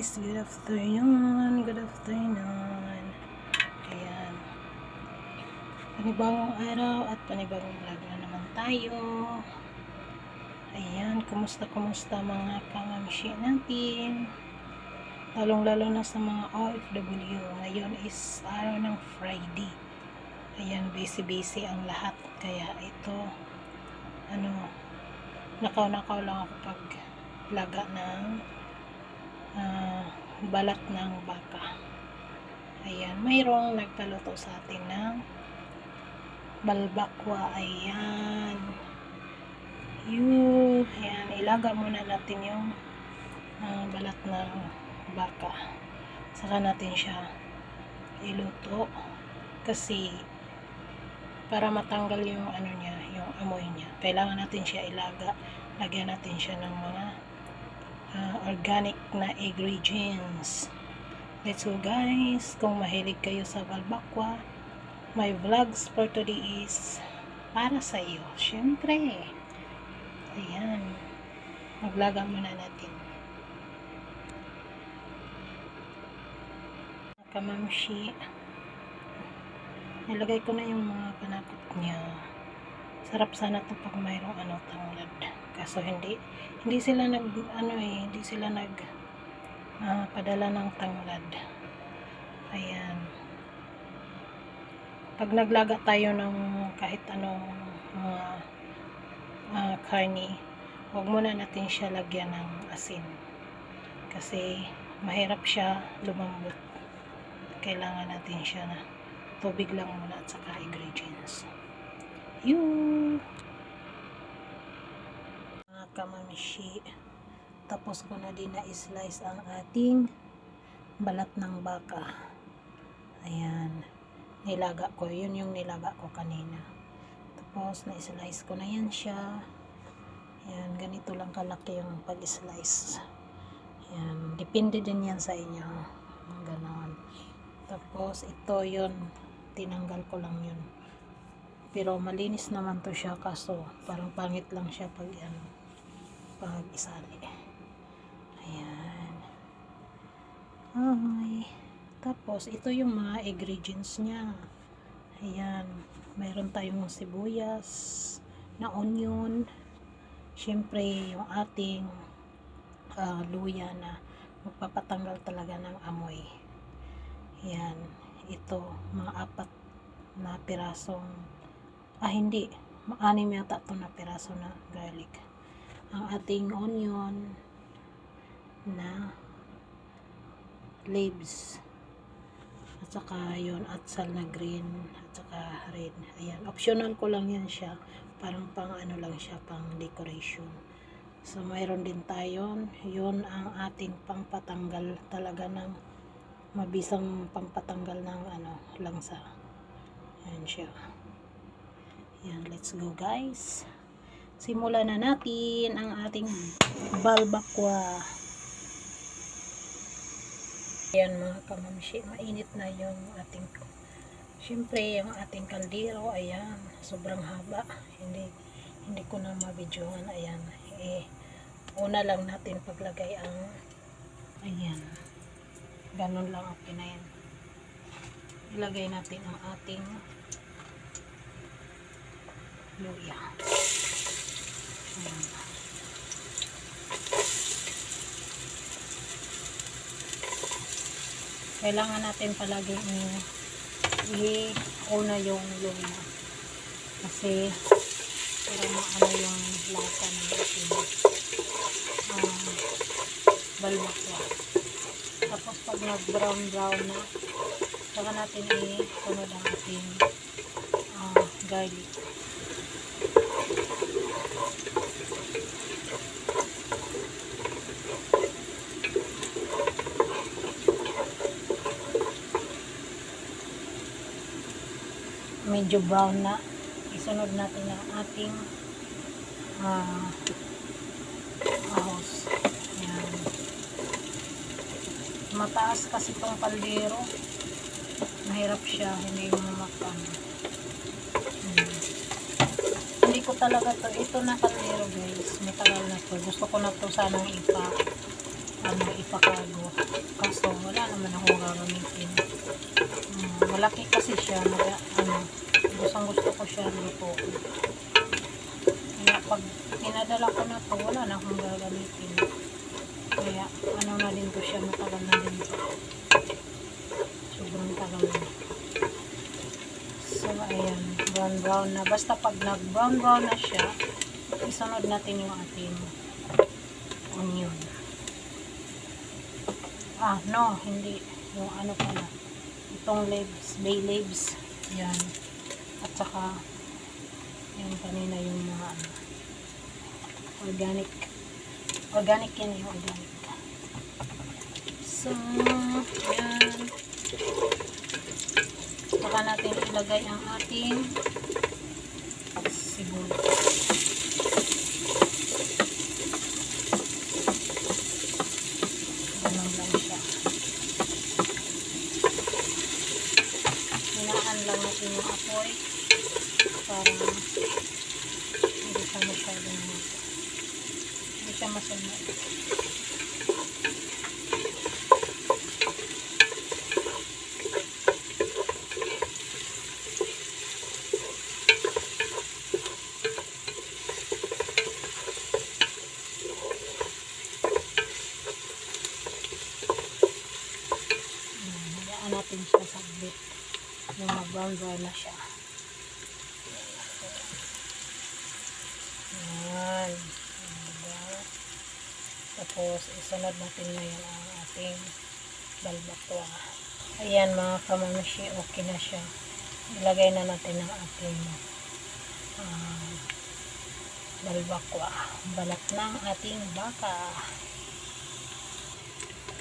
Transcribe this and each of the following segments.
good afternoon, good afternoon. Ayan. Panibagong araw at panibagong vlog na naman tayo. Ayan, kumusta kumusta mga kamamshi natin. Lalong lalo na sa mga OFW. Ngayon is araw ng Friday. Ayan, busy-busy ang lahat. Kaya ito, ano, nakaw-nakaw lang ako pag laga ng ah, balat ng baka. Ayan, mayroong nagpaluto sa atin ng balbakwa. Ayan. Yun. Ayan, ilaga muna natin yung ah, balat ng baka. Saka natin siya iluto. Kasi para matanggal yung ano niya, yung amoy niya. Kailangan natin siya ilaga. Lagyan natin siya ng mga ah, organic na ingredients. Let's go guys. Kung mahilig kayo sa balbakwa, my vlogs for today is para sa iyo. Syempre. Ayan. Maglaga muna natin. Kamamshi. Nilagay ko na yung mga panakot niya. Sarap sana to pag mayroong ano tanglad. Kaso hindi hindi sila nag ano eh, hindi sila nag ah, padala ng tanglad. Ayan. Pag naglaga tayo ng kahit anong mga ah, karni, huwag muna natin siya lagyan ng asin. Kasi mahirap siya lumambot. Kailangan natin siya na tubig lang muna at saka ingredients. Yun! Kamamishi, tapos ko na din na slice ang ating balat ng baka. Ayan. Nilaga ko. Yun yung nilaga ko kanina. Tapos, na-slice ko na yan siya. Ayan. Ganito lang kalaki yung pag-slice. Ayan. Depende din yan sa inyo. Ganon. Tapos, ito yun. Tinanggal ko lang yun. Pero malinis naman to siya kaso parang pangit lang siya pag ano, pag isali. Ayan. Ay. Tapos, ito yung mga ingredients niya. Ayan. Mayroon tayong sibuyas, na onion, syempre yung ating ah, luya na magpapatanggal talaga ng amoy. Ayan. Ito, mga apat na pirasong ah hindi anim yata ito na piraso na garlic ang ating onion na leaves. At saka yun atsal na green at saka red. Ayan optional ko lang yan siya. Parang pang ano lang siya pang decoration. So mayroon din tayo. Yun ang ating pangpatanggal talaga ng mabisang pangpatanggal ng ano langsa. Ayan siya. Yan, let's go guys. Simulan na natin ang ating balbakwa. Yan mga kamamshi, mainit na yung ating Siyempre, yung ating kaldero, ayan, sobrang haba. Hindi hindi ko na mabidyohan, ayan. Eh, una lang natin paglagay ang ayan. Ganun lang okay na yan. Ilagay natin ang ating luya. Kailangan natin palagi i-una yung luya. Kasi para maano yung lasa ng ating um, balbakwa. Tapos pag nag-brown brown na, saka natin i-sunod ang ating ah, garlic. Medyo brown na. Isunod natin ang ating ah ahos. Yan mataas kasi tong kaldero. Mahirap siya hindi mo hmm. hindi ko talaga to ito na kaldero guys. Matagal na to. Gusto ko na to sanang ipa ano ipakago malaki kasi siya. Mag, ano, gustong gusto ko siya luto. Kaya pag pinadala ko na to, wala na akong gagamitin. Kaya ano na din to siya, matagal na din to. Sobrang tagal na. So, ayan, brown brown na. Basta pag nag brown brown na siya, isunod natin yung ating onion. Ah, no, hindi. Yung ano pala. Itong leaves, bay leaves. Yan. At saka, yung kanina yung mga ano, organic. Organic yan yung organic. So, yan. Saka natin ilagay ang ating sibuyas. Ganun lang siya. Hinaan lang natin yung apoy para hindi siya masyadong Ayan, Hayaan natin siya saglit. Yung mag-brown brown na siya. Ayan. Tapos, isunod natin ngayon ang ating balbakwa. Ayan mga kamamashi, okay na siya. Ilagay na natin ang ating ah, balbakwa. Balat ng ating baka.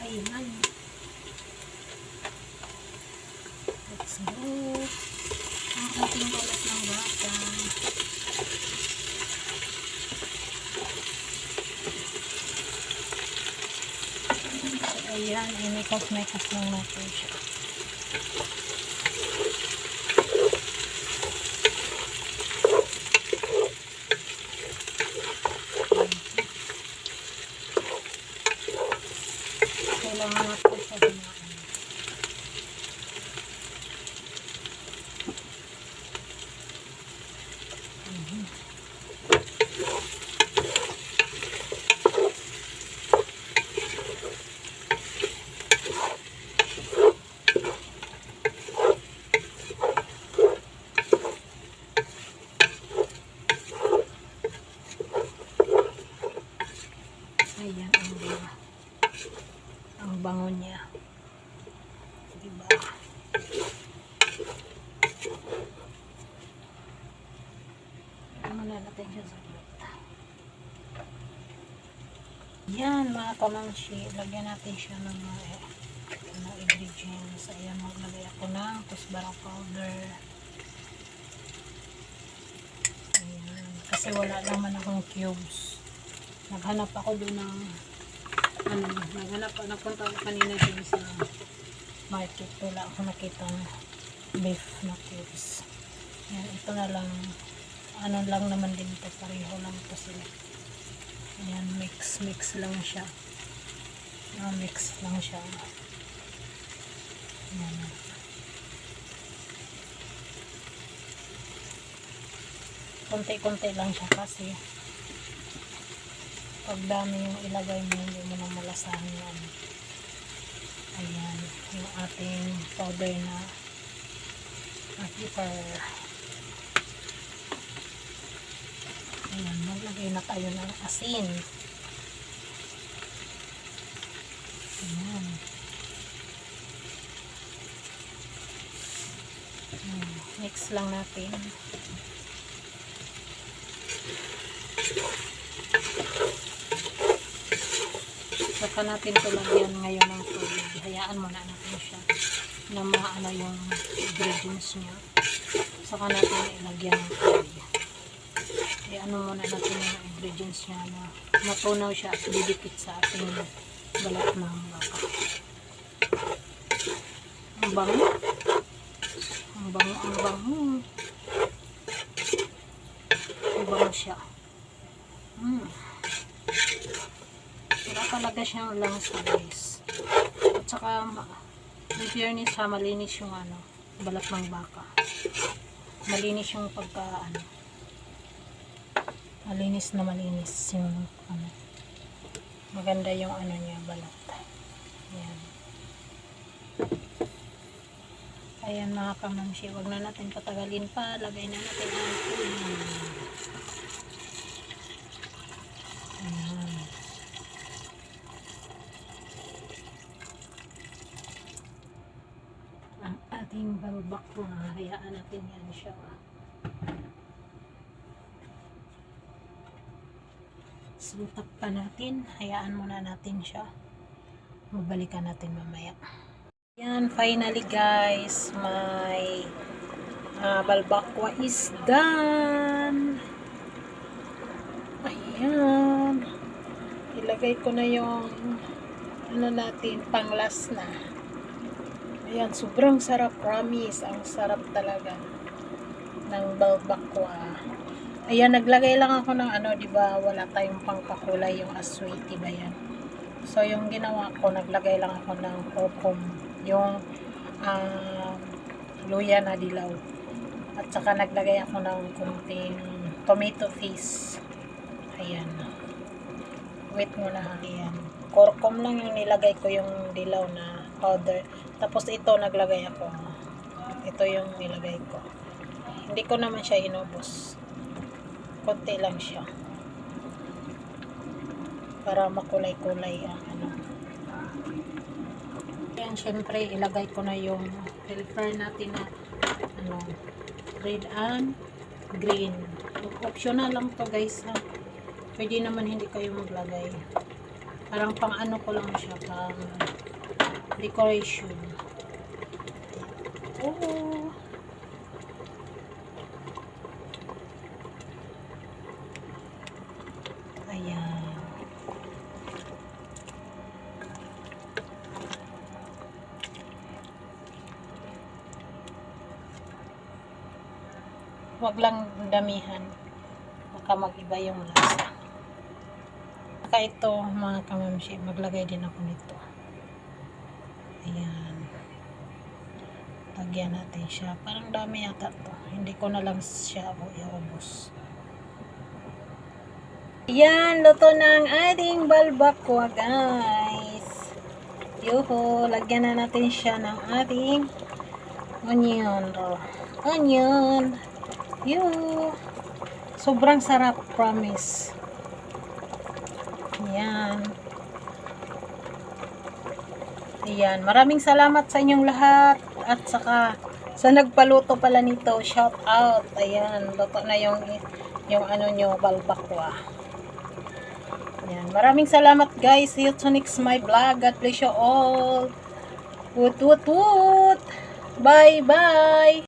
Ayan. Let's go. Ang ating balat ng baka. So, ayan, inikos-mekos lang natin siya. Kailangan natin siya gumaan. Ayan ang bango. Ang bango niya. Diba? Natin siya sa plate. Yan mga kamangshi. Lagyan natin siya ng mga ano, ingredients. Ayan, maglagay ako ng kusbara powder. Ayan. Kasi wala naman akong cubes naghanap ako doon ng ano, naghanap nagpunta ako kanina doon sa market, wala ako nakita beef na cubes yan, ito na lang. Ano lang naman din ito, pareho lang ito sila. Yan, mix, mix lang siya. Ah, mix lang siya. Yan konti-konti lang siya kasi pag dami yung ilagay mo, hindi mo na malasahan yan. Ayan, yung ating powder na pepper. Ayan, maglagay na tayo ng asin. Ayan. Mix lang natin. Saka natin ito lagyan ngayon ng tubig. Hayaan muna natin siya na maano yung ingredients niya. Saka natin ilagyan ng tubig. Kaya ano muna natin yung ingredients niya na matunaw siya at didikit sa ating balat ng baka. Ang bango. Ang bango, ang bango. Ang bango siya. Mm. Talaga siyang langsa guys. At saka, in fairness ha, malinis yung ano, balat ng baka. Malinis yung pagka ano. Malinis na malinis yung ano. Maganda yung ano niya balat. Ayan. Ayan mga kamamshi, wag na natin patagalin pa. Lagay na natin ang ating. Ayan. Ang ating balbak na hayaan natin yan siya. Sutak pa natin. Hayaan muna natin siya. Babalikan natin mamaya. Yan, finally guys, my uh, balbakwa is done. Ayan. Ilagay ko na yung ano natin, panglas na. Ayan, sobrang sarap, promise. Ang sarap talaga ng balbakwa. Ayan, naglagay lang ako ng ano, di ba, wala tayong pangpakulay yung aswiti ba yan. So, yung ginawa ko, naglagay lang ako ng kokom, yung ah, luya na dilaw. At saka naglagay ako ng kunting tomato paste. Ayan. Wait muna ayan. Korkom lang yung nilagay ko yung dilaw na powder. Tapos ito naglagay ako. Ito yung nilagay ko. Hindi ko naman siya inubos. Konti lang siya. Para makulay-kulay ang ano. Yan, syempre, ilagay ko na yung filter natin na ano, red and green. Optional lang to guys ha. Pwede naman hindi kayo maglagay. Parang pang ano ko lang siya, pang decoration. Oh. Ayan. Huwag lang damihan. Baka mag-iba yung lasa. Saka ito, mga kamamshi, maglagay din ako nito. Ayan. Lagyan natin siya. Parang dami yata to. Hindi ko na lang siya iubos. Ayan, luto na ang ating balbakwa, guys. Yuhu, lagyan na natin siya ng ating onion. Oh. Onion. Yuhu. Sobrang sarap, promise. Ayan. Ayan. Maraming salamat sa inyong lahat. At saka, sa nagpaluto pala nito, shout out. Ayan. Luto na yung, yung ano nyo, balbakwa. Ayan. Maraming salamat guys. See you to next my vlog. God bless you all. Woot woot woot. Bye bye.